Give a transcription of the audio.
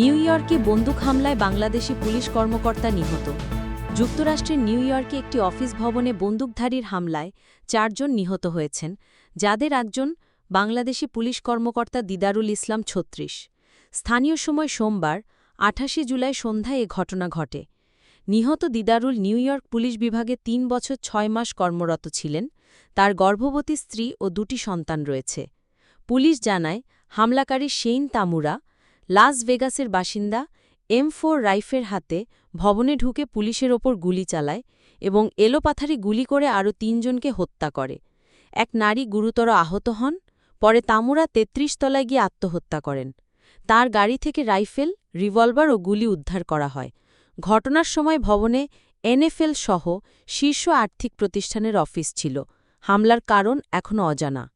New ইয়র্কে বন্দুক হামলায় বাংলাদেশি পুলিশ কর্মকর্তা নিহত। যুক্তরাষ্ট্রের নিউ ইয়র্কে একটি অফিস ভবনে বন্দুকধারীর হামলায় চারজন নিহত হয়েছেন, যাদের একজন বাংলাদেশি পুলিশ কর্মকর্তা দিদারুল ইসলাম ছত্রিশ। স্থানীয় সময় সোমবার, আঠাশে জুলাই সন্ধ্যায় এ ঘটনা ঘটে। নিহত দিদারুল নিউ ইয়র্ক পুলিশ বিভাগে তিন বছর ছয় মাস কর্মরত ছিলেন, তার গর্ভবতী স্ত্রী ও দুটি সন্তান রয়েছে। পুলিশ জানায়, হামলাকারী সেইন তামুরা লাস ভেগাসের বাসিন্দা এম ফোর রাইফের হাতে ভবনে ঢুকে পুলিশের ওপর গুলি চালায় এবং এলোপাথারি গুলি করে আরও তিনজনকে হত্যা করে। এক নারী গুরুতর আহত হন, পরে তামুরা ৩৩ তলায় গিয়ে আত্মহত্যা করেন। তার গাড়ি থেকে রাইফেল, রিভলভার ও গুলি উদ্ধার করা হয়। ঘটনার সময় ভবনে এনএফএল সহ শীর্ষ আর্থিক প্রতিষ্ঠানের অফিস ছিল। হামলার কারণ এখনও অজানা।